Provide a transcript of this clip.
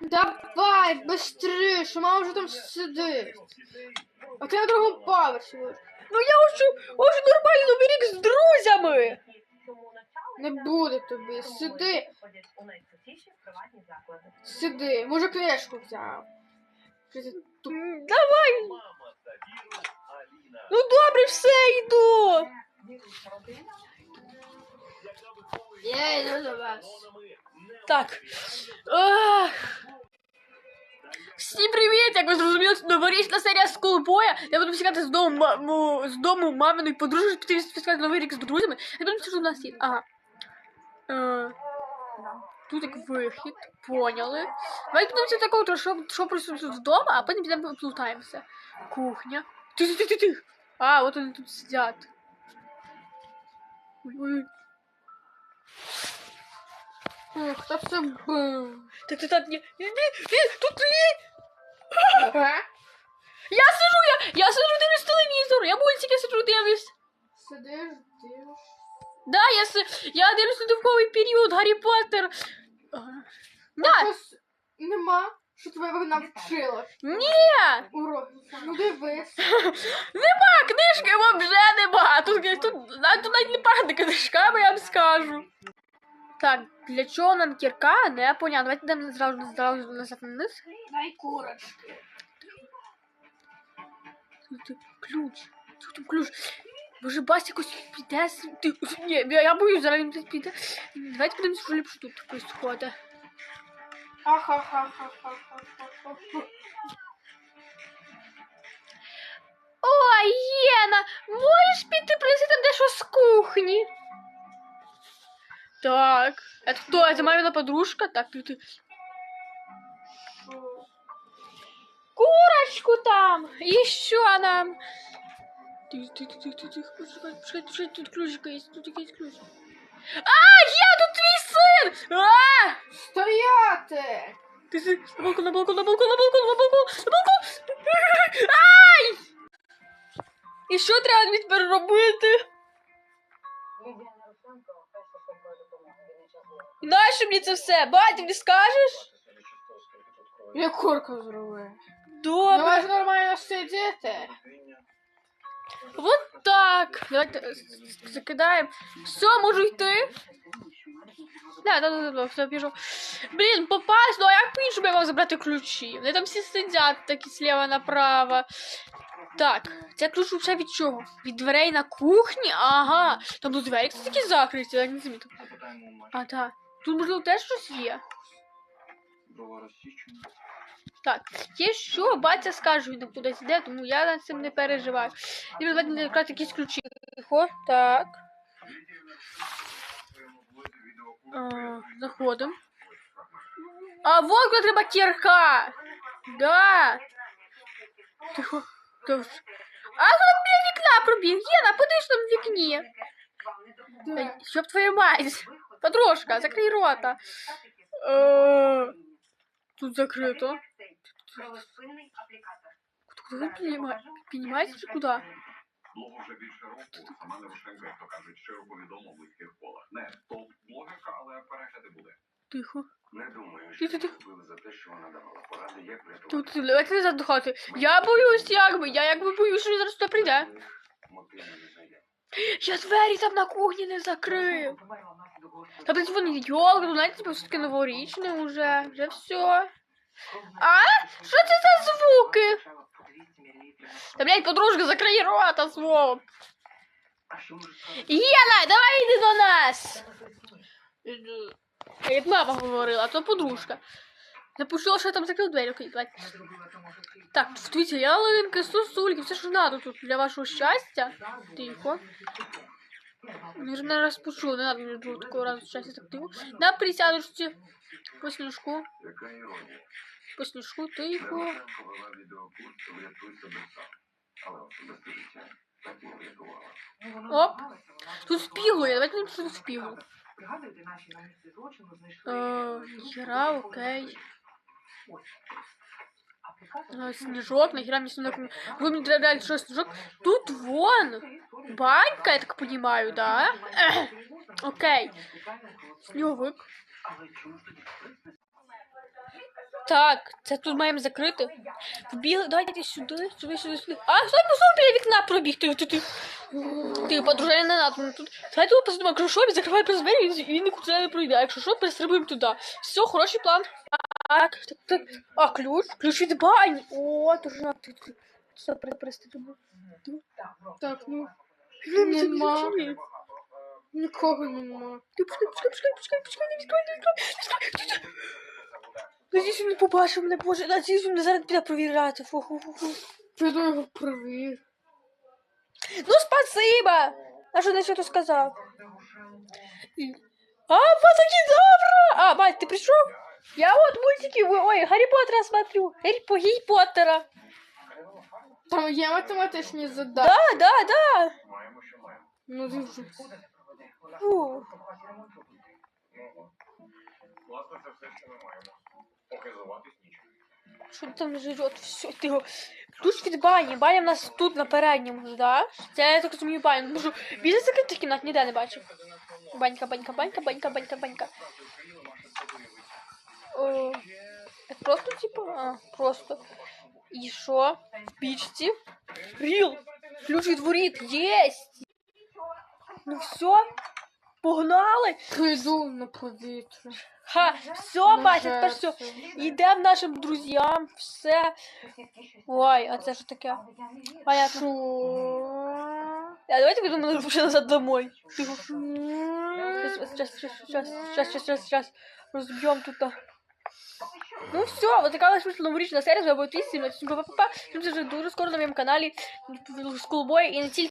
Давай, быстріше, мама вже там сидить. А ти на другому поверсі. Ну я хочу, хочу нормальний новий рік з друзями. Не буде тобі. Сиди, сиди. Може книжку взяв. Що Давай. Ну добре, все йду. Я йду до вас. Так. Ах. Всім привіт! Як ви зрозуміли, це новорічна серія скулбоя. Я буду втікати з дому, ма- з дому маминої подружки, піти спускати новий рік з друзями. Я буду що у нас. Ага. Е, тут як вихід, поняли. Давайте подивимося такого, що, що присутствує тут вдома, а потім підемо плутаємося. Кухня. Ти ти ти ти А, от вони тут сидять. Ох, та все бив. Так, так, так, ні. Ні, ні, тут лі. Я сижу, я, я сижу, дивлюсь телевізор, я мультики сижу, дивлюсь. Сидиш, дивиш. Да, я, си- я дивлюсь додатковий період, Гаррі Поттер. Да, Щось нема, що тебе навчила. ні, Урок. Ну дивись. нема книжки, вже нема. Тут, тут, тут, тут навіть не пахне книжками, я вам скажу. Так, для чого нам кірка? Не понятно. Давайте йдемо зразу, зразу назад вниз. Дай курочки. Тут ключ. Тут там ключ. Може, Басі якось піде. Ти... Ні, я, боюсь, зараз він піде. Давайте подивимось, що ліпше тут происходить. Ой, Єна, можеш піти принести там дещо з кухні? Так, это кто? Это мамина подружка? Так, ты, ты. Курочку там! Еще нам! Ты, ты, ты, ты, ты, ты, пошукай, пошукай, пошукай, тут ключик есть, тут есть ключ. А, я тут твій сын! А! Стояти! Ти, ти, на балкон, на балкон, на балкон, на балкон, на балкон, на балкон! Ай! І що треба мені Нащо мені це все? Батя, не скажеш? Я курку зробив. Не Добре. можеш нормально сидіти. Вот так. Давайте е, с- закидаємо. Все, можу йти. Да, да, да, да, все, пішов. Блін, попасть, ну а як по-іншому я мав забрати ключі? Вони там всі сидять такі сліва направо. Так, це ключ вже від чого? Від дверей на кухні? Ага. Там тут двері, кстати, такі закриті, я не замітив. А, так. Тут, можливо, теж щось є. Так, є що, батя скаже, він кудись йде, тому я над цим не переживаю. І давайте якраз якісь ключі. Тихо, так. А, заходимо. А вот куди треба кірка. Да. Тихо. Тож. А тут біля вікна пробіг. Єна, подивись там в вікні. Щоб твою мать. Подружка, закрий рота. Е, Тут вы піднімаєте? Піднімаєте чи куди? Блогу вже більше року. Сама Дорошенко, кажуть, широко відомо в близьких колах. Не топ-блогерка, але перегляди буде. Тихо. Не думаю, що Ти- ти- це зробили за те, що вона давала поради, як врятувати. Тут давайте не задухати. Я боюсь, якби. Я якби боюсь, що він зараз туди прийде. Мотиви не знайдемо. Я двері там на кухні не закрив. Та тут вони йолка, ну знаєте, типу, все-таки новорічне уже. Вже все. А? Що це за звуки? Шалок по 200 мілілітрів. Та блядь, подружка, закрий рота свого. Єна, давай йди до нас. Як мама говорила, то подружка. Запустила, що я там закрив двері. Окей, давай. Не зробила тому житті. Так, тут дивіться, ялинки, сосульки, все, що надо тут для вашого щастя. Тихо. Вони ж не раз почули, не надо мені другого такого разу щастя так тихо. На присядочці. По сніжку, по сніжку, тихо. Ну, Оп. Тут спігує, давайте подивимось, що тут спігує. Пригадуєте, наші на злочину знайшли... Хера, окей. Е, нахера мне снежок? Вы мне дали что снежок? Тут вон. Банька, я так понимаю, да? Окей. Снеговик. Але чому ж тоді Так, це тут маємо закрити. Вбігли, давайте сюди, сюди, сюди, сюди. А, хто ми біля вікна пробіг? Ти, ти, ти. Подружай не надо. Ну, Тут, давайте тут посидимо, якщо закривай просто двері, він- він нікуди не пройде. А якщо що, перестрибуємо туди. Все, хороший план. Так, так, так. А, ключ? Ключ від бані. О, дуже на ти. ти. Все, перестрибуємо. Так, ну. Нема. не Нікого нема. Ти пускай, пускай, пускай, пускай, пускай, не відкривай, не відкривай, пускай. Надіюсь, він не побачив мене, боже, надіюсь, він мене зараз піде провіряти. Фу, фу, фу, фу. Піду його провір. Ну, спасибо! А що на що ти сказав? А, вот добро! А, мать, ты пришел? Я вот мультики, ой, ой, Гарри Поттера смотрю. По- Гарри Поттера. Там є математичні задачі. Да, да, да. Ну, дуже. Фу. Власне, це все, що ми маємо. Показуватись нічого. Що там жрет? Все, ти його. Ключ від бані. Баня в нас тут на передньому, да? Це я так розумію баню. Тому що біля закритих кімнат ніде не бачив. Банька, банька, банька, банька, банька, банька. О, це просто типу? А, просто. І що? В пічці? Ріл! Ключ від воріт! Єсть! Ну все, погнали! Прийду на повітря. Ха, все, Мася, тепер все. Йдемо нашим друзям, все. Ой, а це що таке? Понятно. А давайте будемо лучше назад домой. Тихо. Сейчас, сейчас, сейчас, сейчас, сейчас, сейчас, сейчас. Розб'ємо тут. Ну все, вот така вийшла новорічна серія, з вами Твісті, па-па-па. Всім дуже скоро на моєму каналі Скулбой і не тільки